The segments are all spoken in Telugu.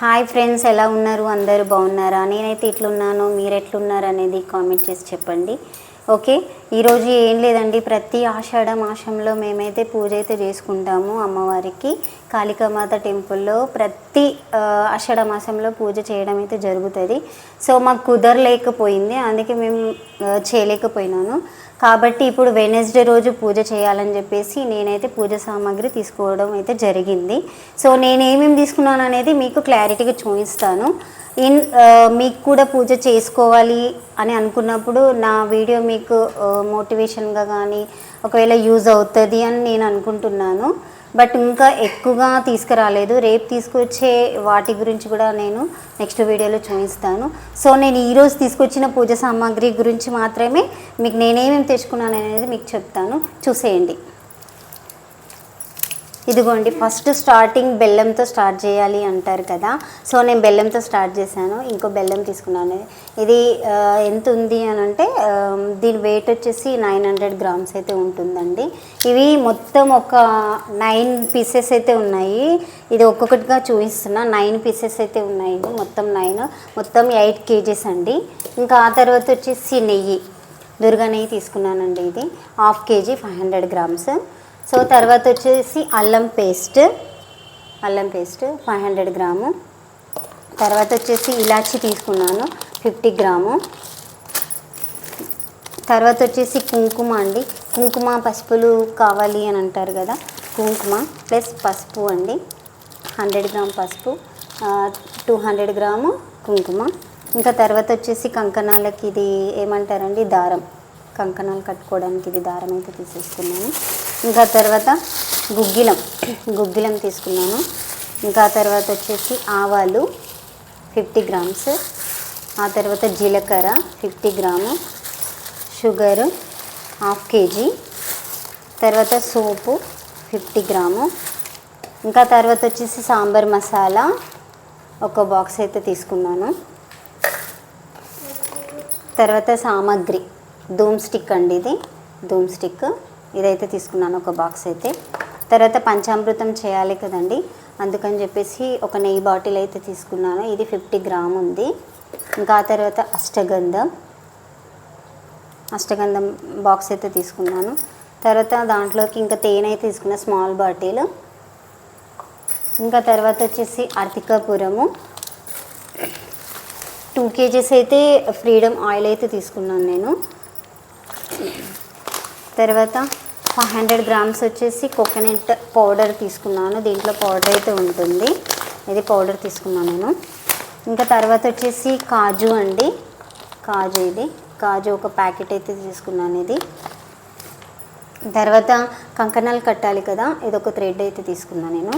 హాయ్ ఫ్రెండ్స్ ఎలా ఉన్నారు? అందరూ బాగున్నారా? నేనైతే ఇట్లున్నాను మీరు ఎట్లున్నారు అనేది కామెంట్ చేసి చెప్పండి. ఓకే ఈరోజు ఏం లేదండి ప్రతి ఆషాఢ మాసంలో మేమైతే పూజ అయితే చేసుకుంటాము అమ్మవారికి. కాళికామాత టెంపుల్లో ప్రతి ఆషాఢ మాసంలో పూజ చేయడం అయితే జరుగుతుంది. సో మాకు కుదరలేకపోయింది అందుకే మేము చేయలేకపోయినాను. కాబట్టి ఇప్పుడు వెనస్డే రోజు పూజ చేయాలని చెప్పేసి నేనైతే పూజ సామాగ్రి తీసుకోవడం అయితే జరిగింది. సో నేను ఏమేమి తీసుకున్నాను అనేది మీకు క్లారిటీగా చూపిస్తాను. ఇన్ మీకు కూడా పూజ చేసుకోవాలి అని అనుకున్నప్పుడు నా వీడియో మీకు మోటివేషన్గా కానీ ఒకవేళ యూజ్ అవుతుంది అని నేను అనుకుంటున్నాను. బట్ ఇంకా ఎక్కువగా తీసుకురాలేదు. రేపు తీసుకొచ్చే వాటి గురించి కూడా నేను నెక్స్ట్ వీడియోలో చూపిస్తాను. సో నేను ఈరోజు తీసుకొచ్చిన పూజ సామాగ్రి గురించి మాత్రమే మీకు నేనేమేమి తెచ్చుకున్నాను అనేది మీకు చెప్తాను. చూసేయండి. ఇదిగోండి ఫస్ట్ స్టార్టింగ్ బెల్లంతో స్టార్ట్ చేయాలి అంటారు కదా. సో నేను బెల్లంతో స్టార్ట్ చేశాను. ఇంకో బెల్లం తీసుకున్నాను. ఇది ఎంత ఉంది అని అంటే దీని వెయిట్ వచ్చేసి నైన్ హండ్రెడ్ గ్రామ్స్ అయితే ఉంటుందండి. ఇవి మొత్తం ఒక నైన్ పీసెస్ అయితే ఉన్నాయి. ఇది ఒక్కొక్కటిగా చూపిస్తున్నా. నైన్ పీసెస్ అయితే ఉన్నాయి మొత్తం నైన్ మొత్తం ఎయిట్ కేజీస్ అండి. ఇంకా ఆ తర్వాత వచ్చేసి నెయ్యి. దుర్గా నెయ్యి తీసుకున్నానండి ఇది. Half kg five hundred grams. So తర్వాత వచ్చేసి అల్లం పేస్ట్. అల్లం పేస్ట్ ఫైవ్ హండ్రెడ్ గ్రాము. తర్వాత వచ్చేసి ఇలాచి తీసుకున్నాను ఫిఫ్టీ గ్రాము. తర్వాత వచ్చేసి కుంకుమ అండి. కుంకుమ పసుపులు కావాలి అని అంటారు కదా కుంకుమ ప్లస్ పసుపు అండి. హండ్రెడ్ గ్రామ్ పసుపు టూ హండ్రెడ్ గ్రాము కుంకుమ. ఇంకా తర్వాత వచ్చేసి కంకణాలకి ఇది ఏమంటారండి దారం. కంకణాలు కట్టుకోవడానికి ఇది దారం అయితే తీసేసుకున్నాను. ఇంకా తర్వాత గుగ్గిలం. గుగ్గిలం తీసుకున్నాను. ఇంకా తర్వాత వచ్చేసి ఆవాలు ఫిఫ్టీ గ్రామ్స్. ఆ తర్వాత జీలకర్ర fifty gram. Sugar half kg. తర్వాత సోపు ఫిఫ్టీ గ్రాము. ఇంకా తర్వాత వచ్చేసి సాంబార్ మసాలా ఒక బాక్స్ అయితే తీసుకున్నాను. తర్వాత సామాగ్రి. ధూమ్ స్టిక్ అండి ఇది. ధూమ్ స్టిక్. ఇదైతే తీసుకున్నాను ఒక బాక్స్ అయితే. తర్వాత పంచామృతం చేయాలి కదండి. అందుకని చెప్పేసి ఒక నెయ్యి బాటిల్ అయితే తీసుకున్నాను. ఇది ఫిఫ్టీ గ్రామ్ ఉంది. ఇంకా ఆ తర్వాత అష్టగంధం. అష్టగంధం బాక్స్ అయితే తీసుకున్నాను. తర్వాత దాంట్లోకి ఇంకా తేనె అయితే తీసుకున్న స్మాల్ బాటిల్ ఇంకా తర్వాత వచ్చేసి అర్తికాపురము టూ కేజీస్ అయితే ఫ్రీడమ్ ఆయిల్ అయితే తీసుకున్నాను నేను. తర్వాత ఫైవ్ హండ్రెడ్ గ్రామ్స్ వచ్చేసి కోకోనట్ పౌడర్ తీసుకున్నాను. దీంట్లో పౌడర్ అయితే ఉంటుంది. ఇది పౌడర్ తీసుకున్నాను నేను. ఇంకా తర్వాత వచ్చేసి కాజు అండి. కాజు ఇది. కాజు ఒక ప్యాకెట్ అయితే తీసుకున్నాను ఇది. తర్వాత కంకణాలు కట్టాలి కదా. ఇది ఒక థ్రెడ్ అయితే తీసుకున్నాను నేను.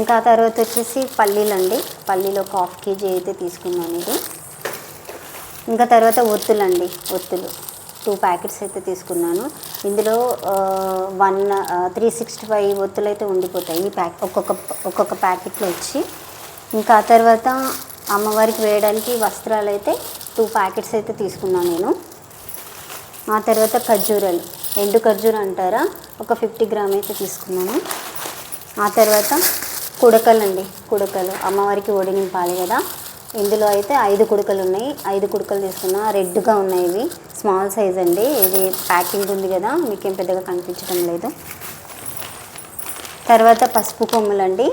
ఇంకా ఆ తర్వాత వచ్చేసి పల్లీలు అండి. పల్లీలు ఒక హాఫ్ కేజీ అయితే తీసుకున్నాను ఇది. ఇంకా తర్వాత ఒత్తులు అండి ఒత్తులు. టూ ప్యాకెట్స్ అయితే తీసుకున్నాను. ఇందులో వన్ త్రీ సిక్స్టీ ఫైవ్ ఒత్తులు అయితే ఉండిపోతాయి. ఈ ప్యాక్ ఒక్కొక్క ఒక్కొక్క ప్యాకెట్లో వచ్చి. ఇంకా ఆ తర్వాత అమ్మవారికి వేయడానికి వస్త్రాలు అయితే టూ ప్యాకెట్స్ అయితే తీసుకున్నాను నేను. ఆ తర్వాత ఖర్జూరాలు. ఎండు ఖర్జూర అంటారా? ఒక ఫిఫ్టీ గ్రామ్ అయితే తీసుకున్నాను. ఆ తర్వాత కుడకలు అండి కుడకలు. అమ్మవారికి ఒడి నింపాలి కదా. ఇందులో అయితే ఐదు కుడకలు ఉన్నాయి. ఐదు కుడకలు తీసుకున్నా రెడ్గా ఉన్నాయి ఇవి. స్మాల్ సైజ్ అండి. ఇది ప్యాకింగ్ ఉంది కదా మీకేం పెద్దగా కనిపించడం లేదు. తర్వాత పసుపు కొమ్ములండి.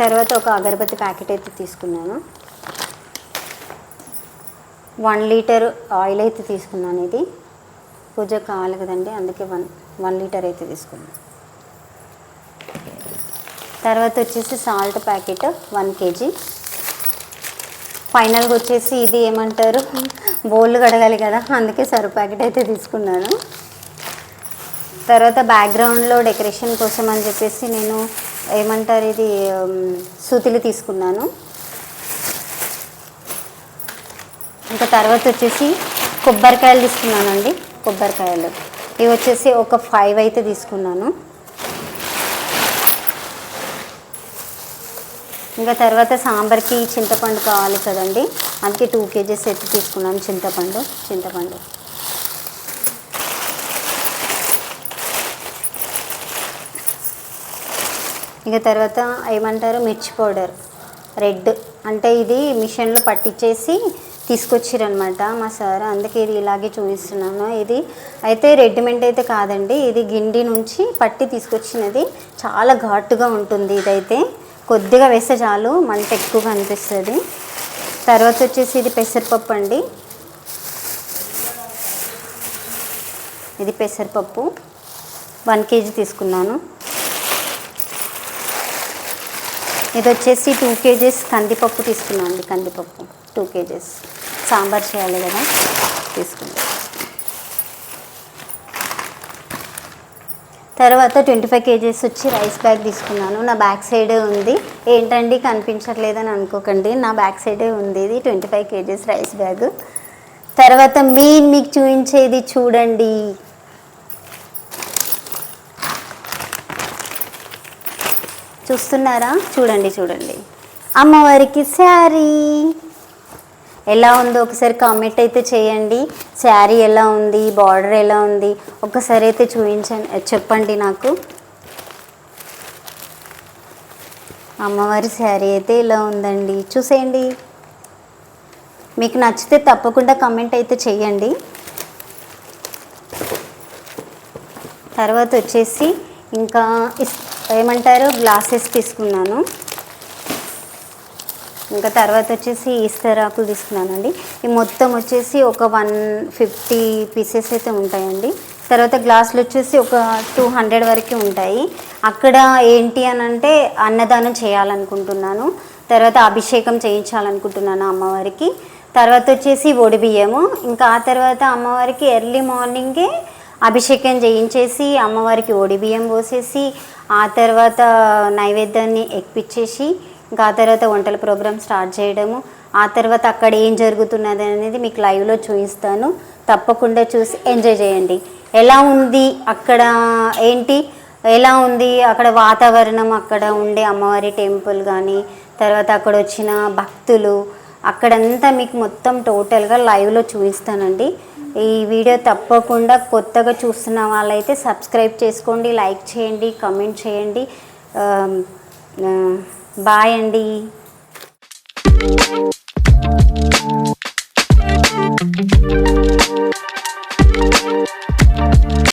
తర్వాత ఒక అగరబత్తి ప్యాకెట్ అయితే తీసుకున్నాను. వన్ లీటర్ ఆయిల్ అయితే తీసుకున్నాను ఇది. పూజ కావాలి కదండి అందుకే వన్ వన్ లీటర్ అయితే తీసుకున్నాను. తర్వాత వచ్చేసి సాల్ట్ ప్యాకెట్ వన్ కేజీ ఫైనల్గా వచ్చేసి ఇది ఏమంటారు? బోళ్ళు కడగాలి కదా అందుకే సరు ప్యాకెట్ అయితే తీసుకున్నాను. తర్వాత బ్యాక్గ్రౌండ్లో డెకరేషన్ కోసం అని చెప్పేసి నేను ఏమంటారు ఇది సూతులు తీసుకున్నాను. ఇంకా తర్వాత వచ్చేసి కొబ్బరికాయలు తీసుకున్నానండి కొబ్బరికాయలు. ఇవి వచ్చేసి ఒక ఫైవ్ అయితే తీసుకున్నాను. ఇంకా తర్వాత సాంబార్కి చింతపండు కావాలి కదండి. అందుకే టూ కేజీస్ ఎత్తి తీసుకున్నాను చింతపండు చింతపండు. ఇక తర్వాత ఏమంటారు? మిర్చి పౌడర్. రెడ్ అంటే ఇది మిషన్లో పట్టించేసి తీసుకొచ్చిరనమాట మా సార్. అందుకే ఇది ఇలాగే చూపిస్తున్నాను. ఇది అయితే రెడ్డిమెంట్ అయితే కాదండి. ఇది గిండి నుంచి పట్టి తీసుకొచ్చినది. చాలా ఘాటుగా ఉంటుంది ఇదైతే. కొద్దిగా వేస్తే చాలు మంట ఎక్కువగా అనిపిస్తుంది. తర్వాత వచ్చేసి ఇది పెసరపప్పు అండి. ఇది పెసరపప్పు. వన్ కేజీ తీసుకున్నాను. ఇది వచ్చేసి టూ కేజీస్ కందిపప్పు తీసుకున్నాను అండి కందిపప్పు. Two kgs. సాంబార్ చేయాలి కదా తీసుకున్నాను తర్వాత ట్వంటీ ఫైవ్ కేజీస్ వచ్చి రైస్ బ్యాగ్ తీసుకున్నాను. నా బ్యాక్ సైడే ఉంది. ఏంటండి కనిపించట్లేదని అనుకోకండి. నా బ్యాక్ సైడే ఉంది ఇది twenty five kgs rice bag. తర్వాత మెయిన్ మీకు చూపించేది చూడండి. చూస్తున్నారా? చూడండి చూడండి. అమ్మవారికి శారీ. ఎలా ఉందో ఒకసారి కామెంట్ అయితే చేయండి. శారీ ఎలా ఉంది? బార్డర్ ఎలా ఉంది? ఒకసారి అయితే చూపించండి చెప్పండి నాకు. అమ్మవారి శారీ అయితే ఇలా ఉందండి? చూసేయండి. మీకు నచ్చితే తప్పకుండా కమెంట్ అయితే చేయండి. తర్వాత వచ్చేసి ఇంకా ఏమంటారు? గ్లాసెస్ తీసుకున్నాను. ఇంకా తర్వాత వచ్చేసి ఈస్తరాకులు తీసుకున్నానండి. ఈ మొత్తం వచ్చేసి ఒక వన్ ఫిఫ్టీ పీసెస్ అయితే ఉంటాయండి. తర్వాత గ్లాసులు వచ్చేసి ఒక టూ హండ్రెడ్ వరకు ఉంటాయి. అక్కడ ఏంటి అని అంటే అన్నదానం చేయాలనుకుంటున్నాను. తర్వాత అభిషేకం చేయించాలనుకుంటున్నాను అమ్మవారికి. తర్వాత వచ్చేసి ఒడి బియ్యము. ఇంకా ఆ తర్వాత అమ్మవారికి ఎర్లీ మార్నింగే అభిషేకం చేయించేసి అమ్మవారికి ఒడి బియ్యం పోసేసి ఆ తర్వాత నైవేద్యాన్ని ఎక్కిచ్చేసి ఇంకా ఆ తర్వాత వంటల ప్రోగ్రామ్ స్టార్ట్ చేయడము. ఆ తర్వాత అక్కడ ఏం జరుగుతున్నది అనేది మీకు లైవ్లో చూపిస్తాను. తప్పకుండా చూసి ఎంజాయ్ చేయండి. ఎలా ఉంది అక్కడ ఏంటి? ఎలా ఉంది అక్కడ వాతావరణం? అక్కడ ఉండే అమ్మవారి టెంపుల్ కానీ తర్వాత అక్కడ వచ్చిన భక్తులు అక్కడంతా మీకు మొత్తం టోటల్గా లైవ్లో చూపిస్తానండి. ఈ వీడియో తప్పకుండా కొత్తగా చూస్తున్న వాళ్ళైతే సబ్స్క్రైబ్ చేసుకోండి లైక్ చేయండి కమెంట్ చేయండి. బాయ్ అండి Thank you.